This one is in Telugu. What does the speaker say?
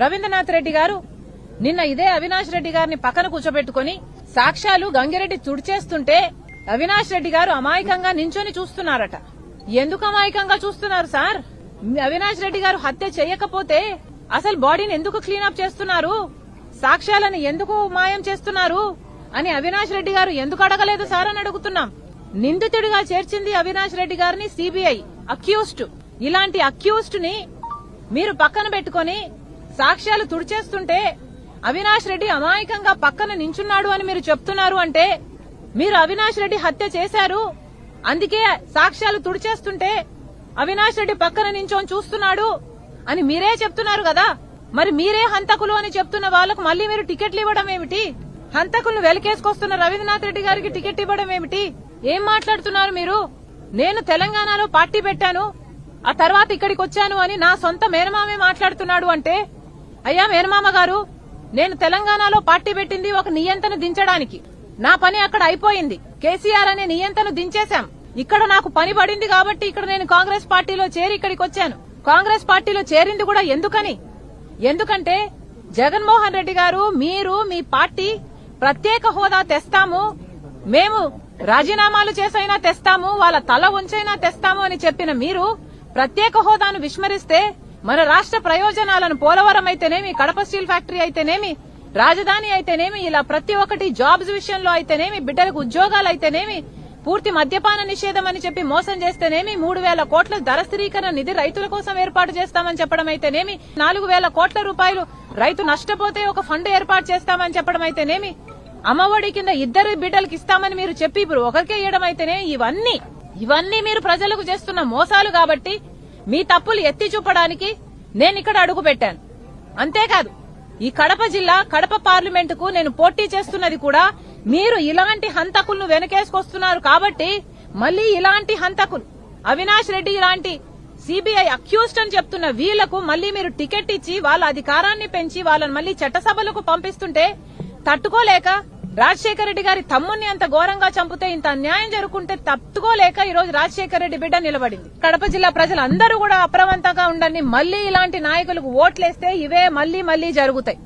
రవీంద్రనాథ్ రెడ్డి గారు నిన్న ఇదే అవినాష్ రెడ్డి గారిని పక్కన కూర్చోబెట్టుకుని సాక్ష్యాలు గంగిరెడ్డి తుడిచేస్తుంటే అవినాష్ రెడ్డి గారు అమాయకంగా నించొని చూస్తున్నారట. ఎందుకు అమాయకంగా చూస్తున్నారు సార్? అవినాష్ రెడ్డి గారు హత్య చేయకపోతే అసలు బాడీని ఎందుకు క్లీనప్ చేస్తున్నారు? సాక్ష్యాలను ఎందుకు మాయం చేస్తున్నారు? అని అవినాష్ రెడ్డి గారు ఎందుకు అడగలేదు సార్ అని అడుగుతున్నాం. నిందితుడిగా చేర్చింది అవినాష్ రెడ్డి గారిని సిబిఐ అక్యూస్డ్ ఇలాంటి అక్యూస్డ్ని మీరు పక్కన పెట్టుకొని సాక్ష్యాలు తుడిచేస్తుంటే అవినాష్ రెడ్డి అమాయకంగా పక్కన నించున్నాడు అని మీరు చెప్తున్నారు అంటే మీరు అవినాష్ రెడ్డి హత్య చేశారు అందుకే సాక్ష్యాలు తుడిచేస్తుంటే అవినాష్ రెడ్డి పక్కన నించొని చూస్తున్నాడు అని మీరే చెప్తున్నారు కదా. మరి మీరే హంతకులు అని చెప్తున్న వాళ్ళకు మళ్ళీ మీరు టికెట్లు ఇవ్వడం ఏమిటి? హంతకులను వెలికేసుకొస్తున్న రవీంద్రనాథ్ రెడ్డి గారికి టికెట్ ఇవ్వడం ఏమిటి? ఏం మాట్లాడుతున్నారు మీరు? నేను తెలంగాణలో పార్టీ పెట్టాను. ఆ తర్వాత ఇక్కడికి వచ్చాను అని నా సొంత మేనమామే మాట్లాడుతున్నాడు అంటే అయ్యా మేనమామ గారు నేను తెలంగాణలో పార్టీ పెట్టింది ఒక నియంతను దించడానికి. నా పని అక్కడ అయిపోయింది. కేసీఆర్ అనే నియంతను దించేశాం. ఇక్కడ నాకు పని పడింది కాబట్టి ఇక్కడ నేను కాంగ్రెస్ పార్టీలో చేరి ఇక్కడికి వచ్చాను. కాంగ్రెస్ పార్టీలో చేరింది కూడా ఎందుకని? ఎందుకంటే జగన్మోహన్ రెడ్డి గారు మీరు మీ పార్టీ ప్రత్యేక హోదా తెస్తాము. మేము రాజీనామాలు చేసైనా తెస్తాము వాళ్ళ తల ఉంచైనా తెస్తాము అని చెప్పిన మీరు ప్రత్యేక హోదాను విస్మరిస్తే మన రాష్ట్ర ప్రయోజనాలను పోలవరం అయితేనేమి కడప స్టీల్ ఫ్యాక్టరీ అయితేనేమి రాజధాని అయితేనేమి ఇలా ప్రతి ఒక్కటి జాబ్స్ విషయంలో అయితేనేమి బిడ్డలకు ఉద్యోగాలు అయితేనేమి పూర్తి మద్యపాన నిషేధం అని చెప్పి మోసం చేస్తేనేమి మూడు వేల కోట్ల ధర స్థిరీకరణ నిధి రైతుల కోసం ఏర్పాటు చేస్తామని చెప్పడం అయితేనేమి నాలుగు వేల కోట్ల రూపాయలు రైతు నష్టపోతే ఒక ఫండ్ ఏర్పాటు చేస్తామని చెప్పడం అయితేనేమి అమ్మఒడి కింద ఇద్దరు బిడ్డలకు ఇస్తామని మీరు చెప్పి ఇప్పుడు ఒకరికే ఇవ్వడం అయితేనే ఇవన్నీ ఇవన్నీ మీరు ప్రజలకు చేస్తున్న మోసాలు కాబట్టి మీ తప్పులు ఎత్తి చూపడానికి నేను ఇక్కడ అడుగు పెట్టాను. అంతేకాదు ఈ కడప జిల్లా కడప పార్లమెంటుకు నేను పోటీ చేస్తున్నది కూడా మీరు ఇలాంటి హంతకులను వెనకేసుకొస్తున్నారు కాబట్టి మళ్ళీ ఇలాంటి హంతకులు అవినాష్ రెడ్డి ఇలాంటి సిబిఐ అక్యూస్డ్ అని చెప్తున్న వీళ్ళకు మళ్ళీ మీరు టికెట్ ఇచ్చి వాళ్ళ అధికారాన్ని పెంచి వాళ్ళని మళ్ళీ చట్టసభలకు పంపిస్తుంటే తట్టుకోలేక రాజశేఖర రెడ్డి గారి తమ్ముణ్ణి అంత ఘోరంగా చంపితే ఇంత అన్యాయం జరుగుకుంటే తట్టుకోలేక ఈ రోజు రాజశేఖర రెడ్డి బిడ్డ నిలబడింది. కడప జిల్లా ప్రజలందరూ కూడా అప్రమత్తంగా ఉండండి. మళ్ళీ ఇలాంటి నాయకులకు ఓట్లేస్తే ఇవే మళ్ళీ మళ్ళీ జరుగుతాయి.